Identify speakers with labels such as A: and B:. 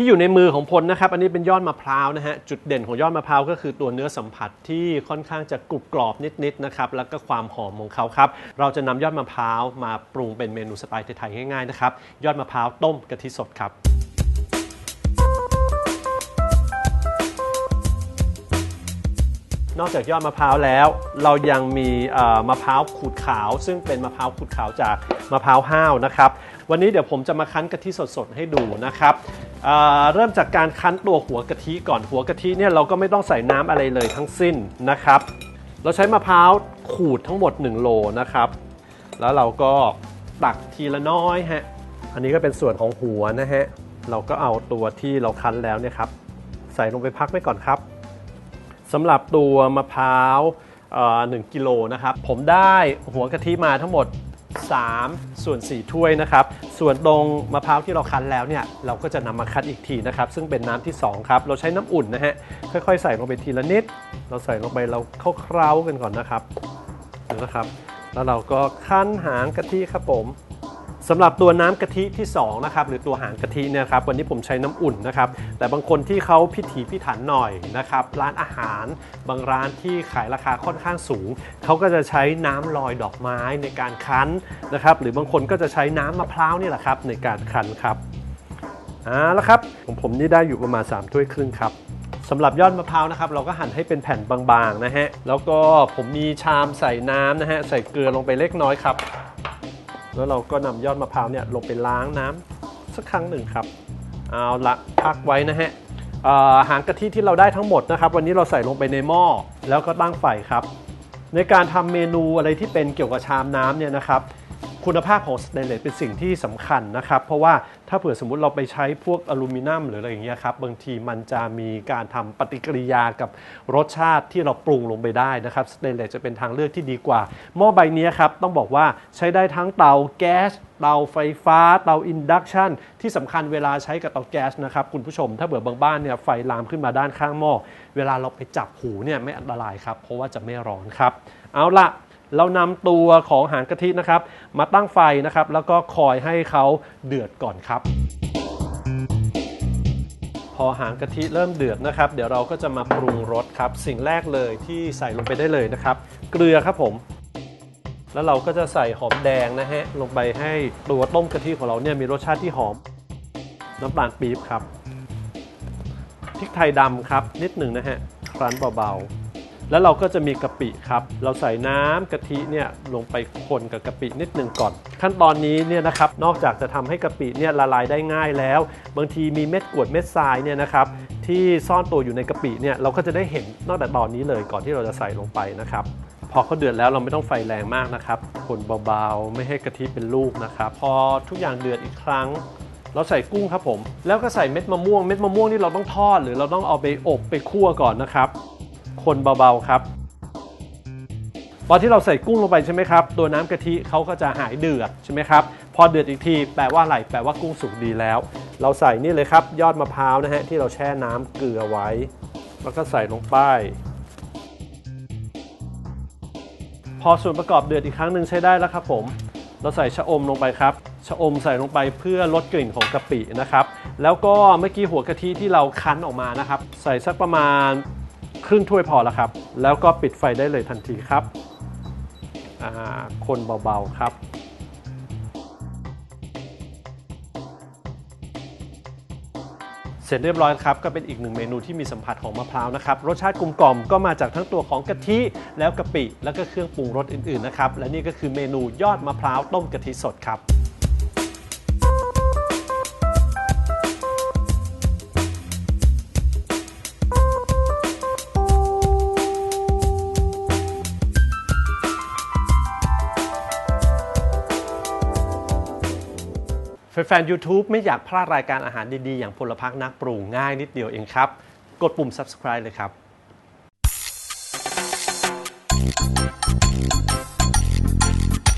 A: ที่อยู่ในมือของพลนะครับอันนี้เป็นยอดมะพร้าวนะฮะจุดเด่นของยอดมะพร้าวก็คือตัวเนื้อสัมผัสที่ค่อนข้างจะกรุบกรอบนิดๆนะครับแล้วก็ความหอมของเขาครับเราจะนำยอดมะพร้าวมาปรุงเป็นเมนูสไตล์ไทยๆง่ายๆนะครับยอดมะพร้าวต้มกะทิสดครับ นอกจากยอดมะพร้าวแล้ว เรายังมีมะพร้าวขูดขาว ซึ่งเป็นมะพร้าวขูดขาวจากมะพร้าวห้าวนะครับ วันนี้เดี๋ยวผมจะมาคั้นกะทิสดๆให้ดูนะครับเเริ่มจากการคั้นตัวหัวกะทิก่อนหัวกะทิเนี่ยเราก็ไม่ต้องใส่น้ำอะไรเลยทั้งสิ้นนะครับ เราใช้มะพร้าวขูดทั้งหมด 1 โลนะครับ แล้วเราก็ตักทีละน้อยฮะอันนี้ก็เป็นส่วนของหัวนะฮะเราก็เอาตัวที่เราคั้นแล้วเนี่ยครับใส่ลงไปพักไว้ก่อนครับ สำหรับตัวมะพร้าวเอ่อ1กิโลนะครับ ผมได้หัวกะทิมาทั้งหมด 3 ส่วน 4 ถ้วยนะครับ ส่วนตรงมะพร้าวที่เราคั้นแล้วเนี่ย เราก็จะนำมาคั้นอีกทีนะครับ ซึ่งเป็นน้ำที่ 2 ครับ เราใช้น้ำอุ่นนะฮะ ค่อยๆ ใส่ลงไปทีละนิด เราใส่ลงไปเราเคล้าๆกันก่อนนะครับนะครับ แล้วเราก็คั้นหางกะทิครับผม สำหรับตัวน้ำกะทิที่2นะครับหรือตัวหางกะทิเนี่ยครับวันนี้ผมใช้น้ำอุ่นนะครับแต่บางคนที่เขาพิถีพิถันหน่อยนะครับร้านอาหาร บางร้านที่ขายราคาค่อนข้างสูงเขาก็จะใช้น้ำลอยดอกไม้ในการคั้นนะครับหรือบางคนก็จะใช้น้ำมะพร้าวนี่แหละครับในการคั้นครับอ่าละครับของผมนี่ได้อยู่ประมาณ3ถ้วยครึ่งครับสำหรับยอดมะพร้าวนะครับเราก็หั่นให้เป็นแผ่นบางๆนะฮะแล้วก็ผมมีชามใส่น้ำนะฮะใส่เกลือลงไปเล็กน้อยครับ แล้วเราก็นำยอดมะพร้าวเนี่ยลงไปล้างน้ำสักครั้งหนึ่งครับเอาละพักไว้นะฮะหางกะทิที่เราได้ทั้งหมดนะครับ วันนี้เราใส่ลงไปในหม้อแล้วก็ตั้งไฟครับ ในการทำเมนูอะไรที่เป็นเกี่ยวกับชามน้ำเนี่ยนะครับ คุณภาพของสเตนเลสเป็นสิ่งที่สำคัญนะครับ เพราะว่าถ้าเผื่อสมมติเราไปใช้พวกอลูมิเนียมหรืออะไรอย่างเงี้ยครับบางทีมันจะมีการทำปฏิกิริยากับรสชาติที่เราปรุงลงไปได้นะครับสเตนเลสจะเป็นทางเลือกที่ดีกว่า หม้อใบนี้ครับต้องบอกว่าใช้ได้ทั้งเตาแก๊สเตาไฟฟ้าเตาอินดักชันที่สำคัญเวลาใช้กับเตาแก๊สนะครับคุณผู้ชม ถ้าเบื่อบางบ้านเนี่ยไฟลามขึ้นมาด้านข้างหม้อเวลาเราไปจับหูเนี่ยไม่อันตรายครับเพราะว่าจะไม่ร้อนครับ เอาละ เรานำตัวของหางกะทินะครับ มาตั้งไฟนะครับ แล้วก็คอยให้เขาเดือดก่อนครับ พอหางกะทิเริ่มเดือดนะครับ เดี๋ยวเราก็จะมาปรุงรสครับ สิ่งแรกเลยที่ใส่ลงไปได้เลยนะครับ เกลือครับผม แล้วเราก็จะใส่หอมแดงนะฮะลงไปให้ตัวต้มกะทิของเราเนี่ยมีรสชาติที่หอม น้ำตาลปี๊บครับพริกไทยดำครับนิดหนึ่งนะฮะครั้นเบาๆ แล้วเราก็จะมีกะปิครับ เราใส่น้ำกะทิเนี่ยลงไปคนกับกะปินิดหนึ่งก่อน ขั้นตอนนี้เนี่ยนะครับนอกจากจะทำให้กะปิเนี่ยละลายได้ง่ายแล้ว บางทีมีเม็ดกรวดเม็ดทรายเนี่ยนะครับที่ซ่อนตัวอยู่ในกะปิเนี่ยเราก็จะได้เห็นนอกแต่ตอนนี้เลยก่อนที่เราจะใส่ลงไปนะครับพอเขาเดือดแล้วเราไม่ต้องไฟแรงมากนะครับคนเบาๆ ไม่ให้กะทิเป็นลูกนะครับพอทุกอย่างเดือดอีกครั้ง เราใส่กุ้งครับผม แล้วก็ใส่เม็ดมะม่วงเม็ดมะม่วงนี่เราต้องทอด หรือเราต้องเอาไปอบไปคั่วก่อนนะครับ คนเบาๆครับ ตอนที่เราใส่กุ้งลงไปใช่ไหมครับ ตัวน้ำกะทิเขาก็จะหายเดือดใช่ไหมครับ พอเดือดอีกทีแปลว่าอะไรแปลว่ากุ้งสุกดีแล้ว เราใส่นี่เลยครับ ยอดมะพร้าวนะฮะที่เราแช่น้ำเกลือไว้ แล้วก็ใส่ลงไป พอส่วนประกอบเดือดอีกครั้งหนึ่งใช้ได้แล้วครับผมเราใส่ชะอมลงไปครับ ชะอมใส่ลงไปเพื่อลดกลิ่นของกะปินะครับ แล้วก็เมื่อกี้หัวกะทิที่เราคั้นออกมานะครับ ใส่สักประมาณ ครึ่งถ้วยพอแล้วครับ แล้วก็ปิดไฟได้เลยทันทีครับ คนเบาๆครับ เสร็จเรียบร้อยครับ ก็เป็นอีกหนึ่งเมนูที่มีสัมผัสของมะพร้าวนะครับ รสชาติกลมกล่อมก็มาจากทั้งตัวของกะทิแล้วกะปิ แล้วก็เครื่องปรุงรสอื่นๆนะครับ และนี่ก็คือเมนูยอดมะพร้าวต้มกะทิสดครับ แฟนๆ YouTube ไม่อยากพลาดรายการอาหารดีๆ อย่างพลพักนักปรุงง่ายนิดเดียวเองครับ กดปุ่ม subscribe เลยครับ Thank you.